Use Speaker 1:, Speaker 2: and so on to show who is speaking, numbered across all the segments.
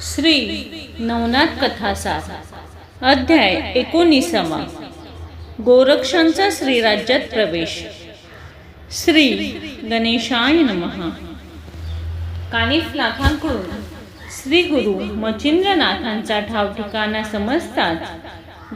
Speaker 1: श्री नवनाथ कथासार अध्याय एकोणीसावा. गोरक्षांचा श्रीराज्यात प्रवेश. श्री गणेशाय नमः. कानिफ नाथांकडून श्री गुरु मचिंद्रनाथांचा ठाव ठिकाणा समजताच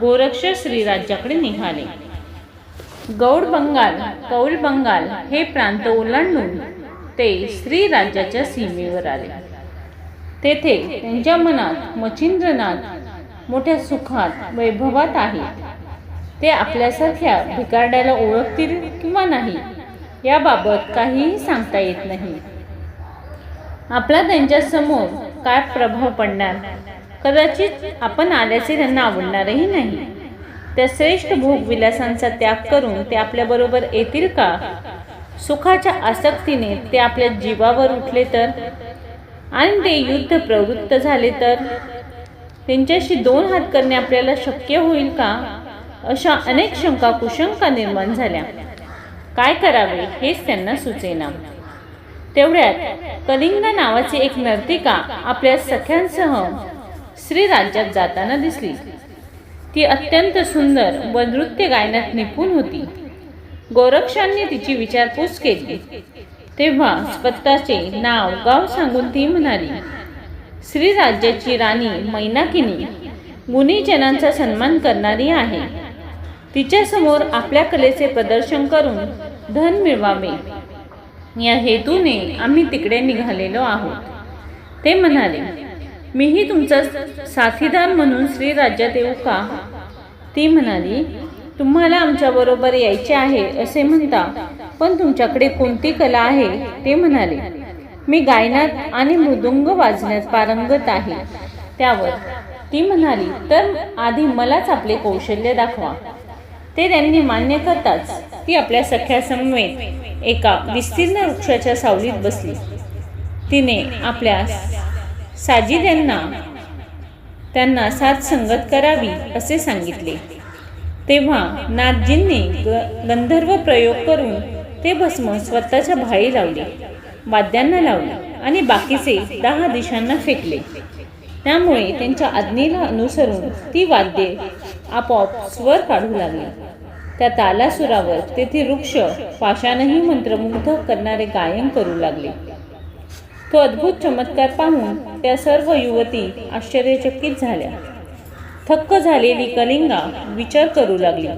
Speaker 1: गोरक्ष श्रीराज्याकडे निघाले. गौड बंगाल कौल बंगाल हे प्रांत ओलांडून ते श्री राज्याच्या सीमेवर आले. तेथे त्यांच्या मनात मच्छिंद्रनाथ मोठ्या सुखात वैभवात आहे ते आपल्यासारख्या भिकारड्याला ओळखतील किंवा नाही याबाबत काहीही सांगता येत नाही. आपला त्यांच्यासमोर काय प्रभाव पडणार? कदाचित आपण आल्याचे त्यांना आवडणारही नाही. त्या श्रेष्ठ भोगविलासांचा त्याग करून ते आपल्याबरोबर येतील का? सुखाच्या आसक्तीने ते आपल्या जीवावर उठले तर आणि ते युद्ध प्रवृत्त झाले तर? त्यांच्याशी दोन हात करणे आपल्याला शक्य होईल का? अशा अनेक शंका कुशंका निर्माण झाल्या. काय करावे हेच त्यांना सुचेना. तेवढ्यात कलिंगा नावाची एक नर्तिका आपल्या सख्यांसह श्री राज्यात जाताना दिसली. ती अत्यंत सुंदर व नृत्य गायनात निपुण होती. गोरक्षांनी तिची विचारपूस केली. तेव्हा स्वतःचे नाव गाव सांगून ती म्हणाली श्री राज्याची राणी मैनाकिनी गुणीजनांचा सन्मान करणारी आहे. तिच्यासमोर आपल्या कलेचे प्रदर्शन करून धन मिळवावे. या हेतूने आम्ही तिकडे निघालेलो आहोत. ते म्हणाले मीही तुमचा साथीदार म्हणून श्री राज्यात येऊ का? ती म्हणाली तुम्हाला आमच्याबरोबर यायचे आहे असे म्हणता पण तुमच्याकडे कोणती कला आहे? ते म्हणाले. मी गायनात आणि मृदुंग वाजण्यात पारंगत आहे. त्यावर ती म्हणाली तर आधी मलाच आपले कौशल्य दाखवा. ते त्यांनी मान्य करताच ती आपल्या सख्यासमवेत एका विस्तीर्ण वृक्षाच्या सावलीत बसली. तिने आपल्या साजिद्यांना त्यांना साथ संगत करावी असे सांगितले. तेव्हा नाथजींनी ग- गंधर्व प्रयोग करून ते भस्म स्वतःच्या भाई लावले वाद्यांना लावले आणि बाकीचे दहा दिशांना फेकले. त्यामुळे त्यांच्या आज्ञेला अनुसरून ती वाद्ये आपोआप स्वर काढू लागली. त्या तालासुरावर तेथे वृक्ष पाशानही मंत्रमुग्ध करणारे गायन करू लागले. तो अद्भुत चमत्कार पाहून त्या सर्व युवती आश्चर्यचकित झाल्या. थक्क झालेली कलिंगा विचार करू लागली.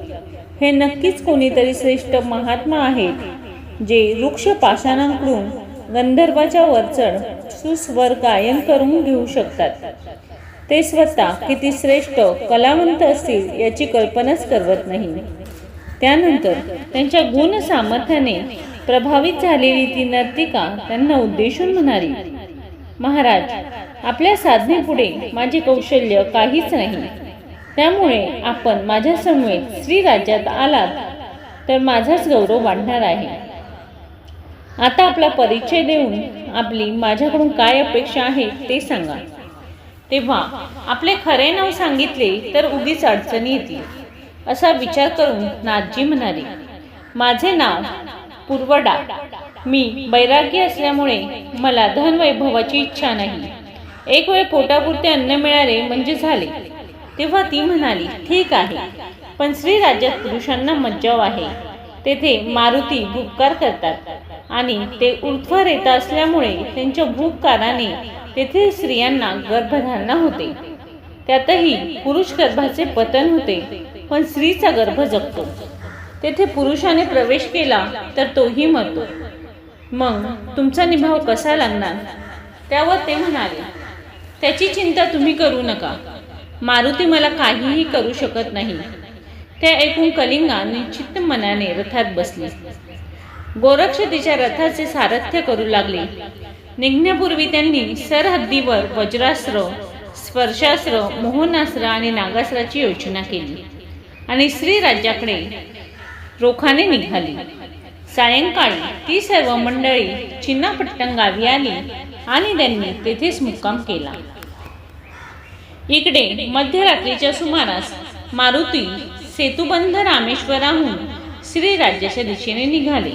Speaker 1: हे नक्कीच कोणीतरी श्रेष्ठ महात्मा आहेत जे वृक्ष पाषाणांकडून गंधर्वाच्या वरचढ सुस्वर गायन करून घेऊ शकतात. ते स्वतः किती श्रेष्ठ कलावंत असतील याची कल्पनाच करवत नाही. त्यानंतर त्यांच्या गुण सामर्थ्याने प्रभावित झालेली ती नर्तिका त्यांना उद्देशून म्हणाली महाराज आपल्या साधनेपुढे माझे कौशल्य काहीच नाही. त्यामुळे आपण माझ्यासमवेत श्री राज्यात आलात तर माझाच गौरव वाढणार आहे. आता आपला परिचय देऊन आपली माझ्याकडून काय अपेक्षा आहे ते सांगा. तेव्हा आपले खरे नाव सांगितले तर उगीच अडचणी येतील असा विचार करून नाथजी म्हणाले. माझे नाव पूर्वडा. मी वैराग्य असल्यामुळे मला धन वैभवाची इच्छा नाही. एक वेळ पोटापुरते अन्न मिळाले म्हणजे झाले. तेव्हा ती म्हणाली ठीक आहे. पण श्री राज्यात पुरुषांना मज्जाव आहे. तेथे मारुती भूपकार करतात. आणि ते उर्ध्वर येत असल्यामुळे त्यांच्या भूपकाराने तेथे स्त्रियांना गर्भधारणा होते. त्यातही पुरुष गर्भाचे पतन होते पण स्त्रीचा गर्भ जगतो. तेथे पुरुषाने प्रवेश केला तर तोही मरतो. मग तुमचा निभाव कसा लागणार? त्यावर ते म्हणाले त्याची चिंता तुम्ही करू नका. मारुती मला काहीही करू शकत नाही. ते ऐकून कलिंगा निश्चित मनाने रथात बसली. गोरक्ष तिच्या रथाचे सारथ्य करू लागले. निघण्यापूर्वी त्यांनी सरहद्दीवर वज्रास्त्र स्पर्शास्त्र मोहनास्त्र आणि नागास्त्राची योजना केली आणि श्रीराज्याकडे रोखाने निघाली. सायंकाळी ती सर्व मंडळी चिन्नापट्टण गावी आली आणि त्यांनी तेथेच मुक्काम केला. इकडे मध्यरात्रीच्या सुमारास मारुती सेतुबंध रामेश्वराहून श्री राज्याच्या दिशेने निघाले.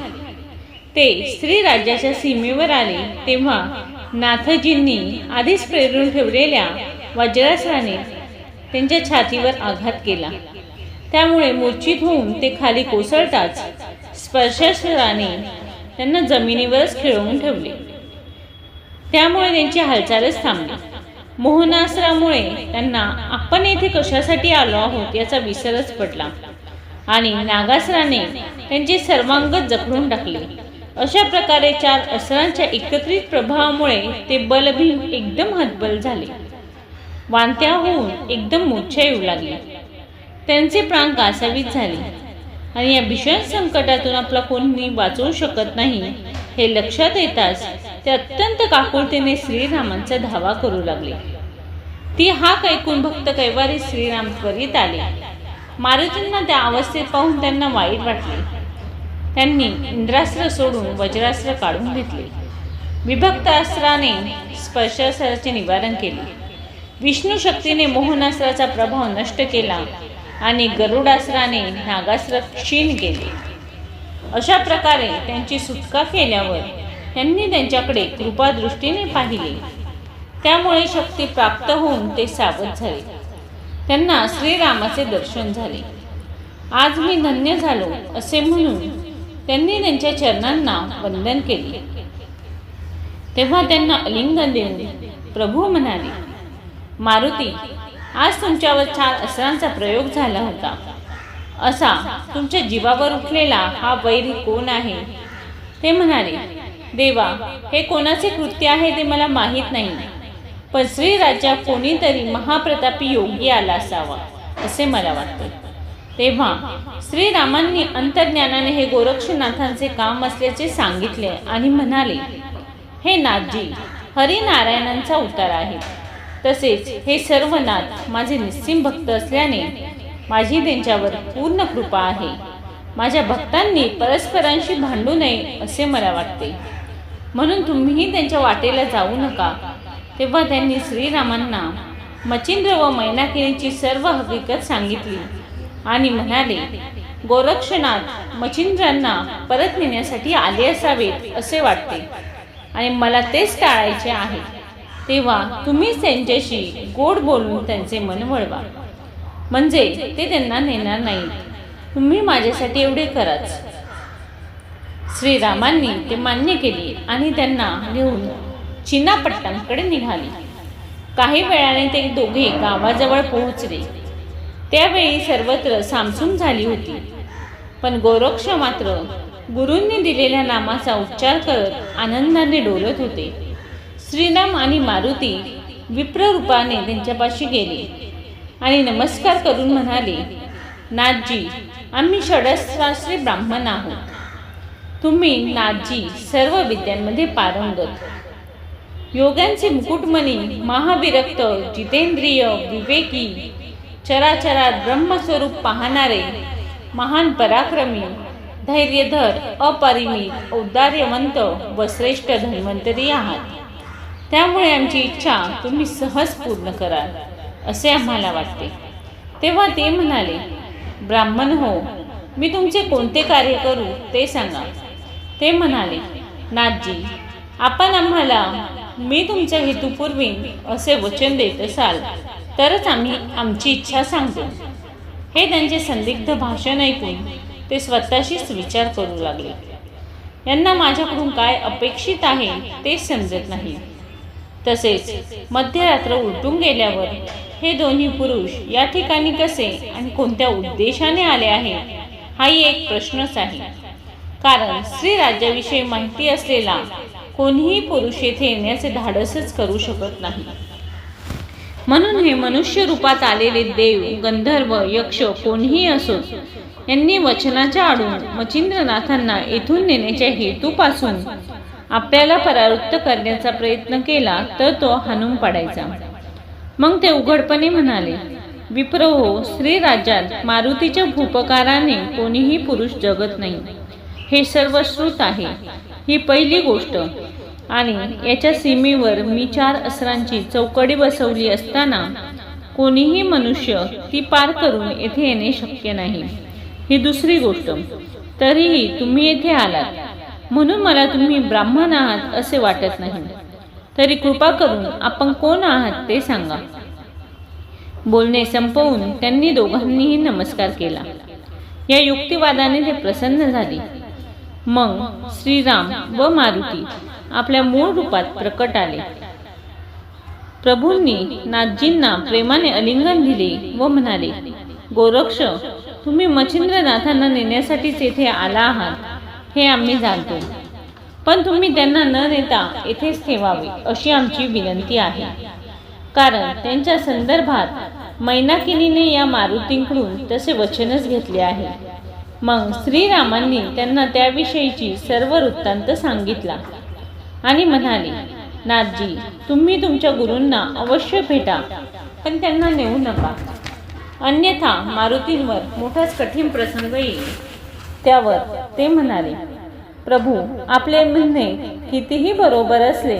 Speaker 1: ते श्री राज्याच्या सीमेवर आले तेव्हा नाथजींनी आधीच प्रेरून ठेवलेल्या वज्रासराने त्यांच्या छातीवर आघात केला. त्यामुळे मूर्छित होऊन ते खाली कोसळताच स्पर्शासराने त्यांना जमिनीवरच खिळवून ठेवले. त्यामुळे त्यांची हालचालच थांबली. मोहनासरामुळे त्यांना आपण येथे कशासाठी आलो आहोत याचा विसरच पडला. आणि नागासराने त्यांचे सर्वांग जखडून टाकले. अशा प्रकारे चार असरांच्या एकत्रित प्रभावामुळे ते बलभीम एकदम हतबल झाले. वांत्या होऊन एकदम मूर्छा येऊ लागल्या त्यांचे प्राण कासावीत झाले. आणि या भीषण संकटातून आपला कोणी वाचवू शकत नाही हे लक्षात येताच ते अत्यंत काकुळतेने श्रीरामांचा धावा करू लागले. ती हाक ऐकून भक्त कैवारी श्रीराम त्वरित आले. मारुतींना त्या अवस्थेत पाहून त्यांना वाईट वाटले. त्यांनी इंद्रास्त्र सोडून वज्रास्त्र काढून घेतले. विभक्त अस्त्राने स्पर्शास्त्राचे निवारण केले. विष्णू शक्तीने मोहनास्त्राचा प्रभाव नष्ट केला आणि गरुडास्त्राने नागास्त्र क्षीण केले. अशा प्रकारे त्यांची सुटका केल्यावर त्यांनी त्यांच्याकडे कृपादृष्टीने पाहिले. त्यामुळे शक्ती प्राप्त होऊन ते सावध झाले. त्यांना श्रीरामाचे दर्शन झाले. आज मी धन्य झालो असे म्हणून त्यांनी त्यांच्या चरणांना वंदन केले. तेव्हा त्यांना अलिंगन देऊन प्रभू म्हणाले मारुती आज तुमच्यावर चार असरांचा प्रयोग झाला होता. असा तुमच्या जीवावर उठलेला हा वैरी कोण आहे? ते म्हणाले देवा हे कोणाचे कृत्य आहे ते मला माहीत नाही. पण श्रीराजा कोणीतरी महाप्रतापी योगी आला असावा असे मला वाटते. तेव्हा श्रीरामांनी अंतर्ज्ञानाने हे गोरक्षनाथांचे काम असल्याचे सांगितले आणि म्हणाले हे नाथजी हरिनारायणांचा उतार आहे. तसेच हे सर्व नाथ माझे निस्सिम भक्त असल्याने माझी त्यांच्यावर पूर्ण कृपा आहे. माझ्या भक्तांनी परस्परांशी भांडू नये असे मला वाटते. म्हणून तुम्हीही त्यांच्या वाटेला जाऊ नका. तेव्हा त्यांनी श्रीरामांना मचिंद्र व मैनाकिनीची सर्व हकीकत सांगितली आणि म्हणाले गोरक्षनाथ मचिंद्रांना परत नेण्यासाठी आले असावेत असे वाटते. आणि मला तेच टाळायचे आहे. तेव्हा तुम्हीच त्यांच्याशी गोड बोलून त्यांचे मन वळवा. म्हणजे ते त्यांना नेणार नाही. तुम्ही माझ्यासाठी एवढे कराच. श्रीरामांनी ते मान्य केले आणि त्यांना घेऊन चिनापट्टांकडे निघाले. काही वेळाने ते दोघे गावाजवळ पोहोचले. त्यावेळी सर्वत्र सामसूम झाली होती. पण गोरक्ष मात्र गुरूंनी दिलेल्या नामाचा उच्चार करत आनंदाने डोलत होते. श्रीराम आणि मारुती विप्ररूपाने त्यांच्यापाशी गेले. आणि नमस्कार करून म्हणाले नाथजी आम्ही षडशास्त्री ब्राह्मण आहोत. तुम्ही नाथजी सर्व विद्यांमध्ये पारंगत. योगांचे मुकुटमणी महाविरक्त जितेंद्रिय विवेकी चराचरात ब्रह्मस्वरूप पाहणारे महान पराक्रमी धैर्यधर अपरिमित औदार्यवंत व श्रेष्ठ धन्वंतरी आहात. त्यामुळे आमची इच्छा तुम्ही सहज पूर्ण कराल. असे आम्हाला वाटते. तेव्हा ते म्हणाले ब्राह्मण हो मी तुमचे कोणते कार्य करू ते सांगा. ते म्हणाले नाथजी आपण आम्हाला मी तुमच्या हेतूपूर्वी असे वचन देत असाल तरच आम्ही आमची इच्छा सांगतो. हे त्यांचे संदिग्ध भाषण ऐकून ते स्वतःशीच विचार करू लागले. यांना माझ्याकडून काय अपेक्षित आहे ते समजत नाही. तसेच मध्यरात्र उलटून गेल्यावर हे दोन्ही पुरुष या ठिकाणी कसे आणि कोणत्या उद्देशाने आले आहे हाही एक प्रश्नच आहे. कारण स्त्री राज्याविषयी माहिती असलेला कोणीही पुरुष येथे येण्याचे धाडसच करू शकत नाही. म्हणून हे मनुष्य रूपात आलेले देव गंधर्व यक्ष कोणीही असो यांनी वचनाच्या आडून मचिंद्रनाथांना येथून नेण्याच्या हेतूपासून आपल्याला परावृत्त करण्याचा प्रयत्न केला तर तो हाणून पाडायचा. मग ते उघडपणे म्हणाले विप्र हो श्री राज्यात मारुतीच्या भूपकाराने कोणीही पुरुष जगत नाही. हे सर्व श्रुत आहे. ही पहिली गोष्ट. आणि याच्या सीमेवर मी चार अस्त्रांची चौकडी बसवली असताना कोणीही मनुष्य ती पार करून येथे येणे शक्य नाही. ही दुसरी गोष्ट. तरीही तुम्ही येथे आलात. म्हणून मला तुम्ही ब्राह्मण आहात असे वाटत नाही. तरी कृपा करून आपण कोण आहात ते सांगा. बोलणे संपवून त्यांनी दोघांनीही नमस्कार केला. या युक्तिवादाने ते प्रसन्न झाले. मग श्रीराम व मारुती आपल्या मूळ रूपात प्रकट आले. प्रभूंनी नाथजींना प्रेमाने अलिंगन दिले व म्हणाले गोरक्ष तुम्ही मच्छिंद्रनाथांना नेण्यासाठीच येथे आला आहात हे आम्ही जाणतो. पण तुम्ही त्यांना न देता येथेच ठेवावे अशी आमची विनंती आहे. कारण त्यांच्या संदर्भात मैनाकिनीने या मारुतींकडून तसे वचनच घेतले आहे. मग श्रीरामांनी त्यांना त्याविषयीची सर्व वृत्तांत सांगितला आणि म्हणाले नाथजी तुम्ही तुमच्या गुरूंना अवश्य भेटा पण त्यांना नेऊ नका. अन्यथा मारुतींवर मोठाच कठीण प्रसंग येईल. त्यावर ते म्हणाले प्रभू आपले म्हणणे कितीही बरोबर असले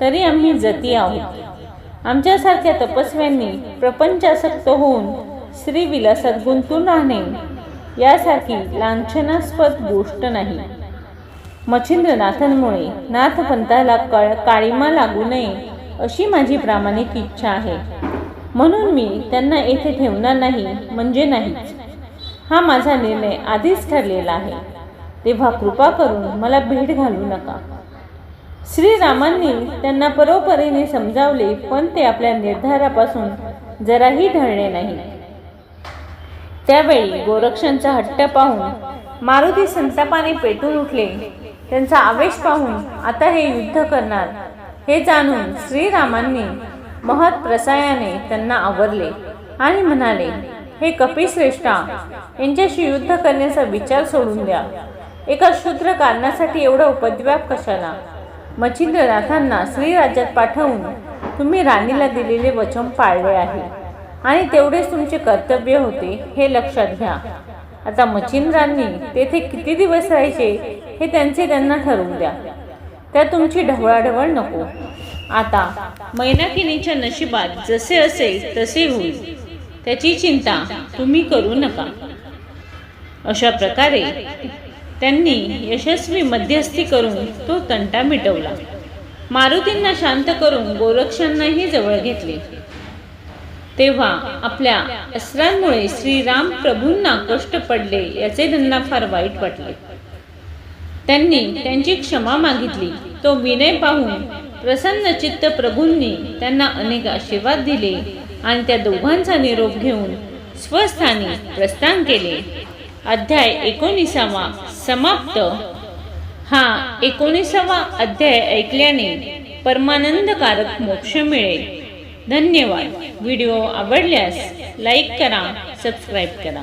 Speaker 1: तरी आम्ही जती आहोत. आमच्यासारख्या तपस्व्यांनी प्रपंचासक्त होऊन श्रीविलासात गुंतून राहणे यासारखी लांछनास्पद गोष्ट नाही. मच्छिंद्रनाथांमुळे नाथपंथाला कळ काळीमा लागू नये अशी माझी प्रामाणिक इच्छा आहे. म्हणून मी त्यांना येथे ठेवणार नाही म्हणजे नाहीच. हा माझा निर्णय आधीच ठरलेला आहे. तेव्हा कृपा करून मला भेट घालू नका. श्रीरामांनी त्यांना परोपरीने समजावले पण ते आपल्या निर्धारापासून जराही ढळले नाही. त्यावेळी गोरक्षांचा हट्ट पाहून मारुती संतापाने पेटून उठले. त्यांचा आवेश पाहून आता हे युद्ध करणार हे जाणून श्रीरामांनी महत प्रसायाने त्यांना आवरले आणि म्हणाले हे कपिश्रेष्ठा यांच्याशी युद्ध करण्याचा विचार सोडून द्या. एका शूद्र कारणासाठी एवढा उपद्व्याप कशाला? मच्छिंद्रनाथांना श्रीराज्यात पाठवून तुम्ही राणीला दिलेले वचन पाळले आहे. आणि तेवढेच तुमचे कर्तव्य होते हे लक्षात घ्या. आता मच्छिंद्रांनी तेथे किती दिवस राहायचे हे त्यांचे त्यांना ठरवून द्या. त्या तुमची ढवळाढवळ नको. आता मैनाकिनीच्या नशिबात जसे असेल तसे होईल. त्याची चिंता तुम्ही करू नका. अशा प्रकारे त्यांनी यशस्वी मध्यस्थी करून तो तंटा मिटवला. मारुतींना शांत करून गोरक्षांनाही जवळ घेतले. तेव्हा आपल्या अस्त्रांमुळे श्रीराम प्रभूंना कष्ट पडले याचे त्यांना फार वाईट वाटले. त्यांनी त्यांची क्षमा मागितली. तो विनय पाहून प्रसन्न चित्त प्रभूंनी त्यांना अनेक आशीर्वाद दिले आणि त्या दोघांचा निरोप घेऊन स्वस्थानी प्रस्थान केले. अध्याय एकोणीसावा समाप्त. हा एकोणीसावा अध्याय ऐकल्याने परमानंदकारक मोक्ष मिळेल. धन्यवाद. व्हिडिओ आवडल्यास लाईक करा सबस्क्राईब करा.